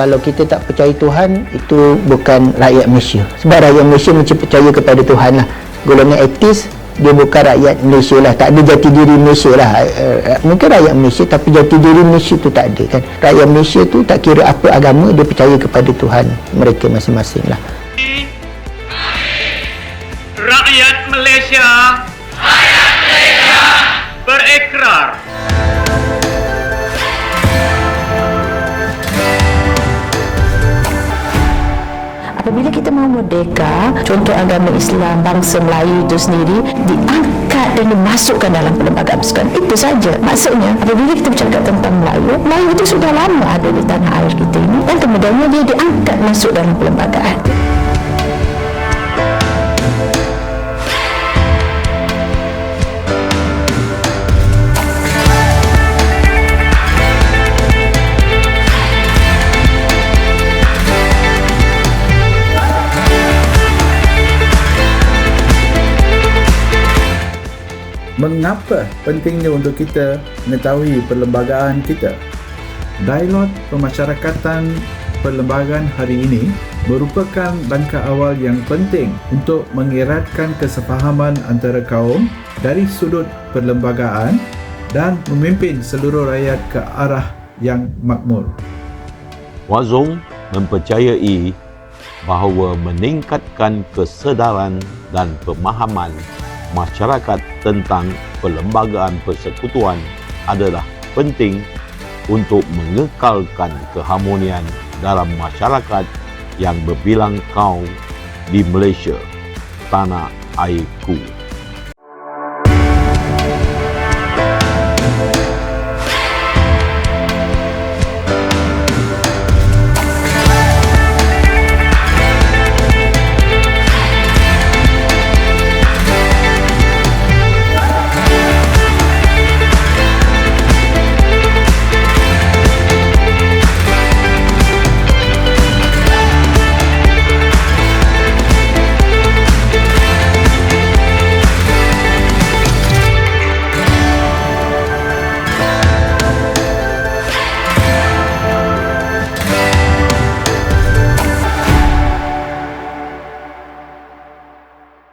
kalau kita tak percaya Tuhan itu bukan rakyat Malaysia. Sebab rakyat Malaysia macam percaya kepada Tuhan lah. Golongan etis dia bukan rakyat Malaysia lah. Tak ada jati diri Malaysia lah. Eh, eh, mungkin rakyat Malaysia tapi jati diri Malaysia tu tak ada kan. Rakyat Malaysia tu tak kira apa agama dia percaya kepada Tuhan mereka masing-masing lah. Rakyat Malaysia merdeka, contoh agama Islam, bangsa Melayu itu sendiri diangkat dan dimasukkan dalam perlembagaan persekutuan. Itu saja. Maksudnya, apabila kita bercakap tentang Melayu, Melayu itu sudah lama ada di tanah air kita ini dan kemudiannya dia diangkat masuk dalam perlembagaan. Mengapa pentingnya untuk kita mengetahui perlembagaan kita? Dialog pemasyarakatan perlembagaan hari ini merupakan langkah awal yang penting untuk mengeratkan kesefahaman antara kaum dari sudut perlembagaan dan memimpin seluruh rakyat ke arah yang makmur. Wazong mempercayai bahawa meningkatkan kesedaran dan pemahaman masyarakat tentang perlembagaan persekutuan adalah penting untuk mengekalkan keharmonian dalam masyarakat yang berbilang kaum di Malaysia, tanah airku.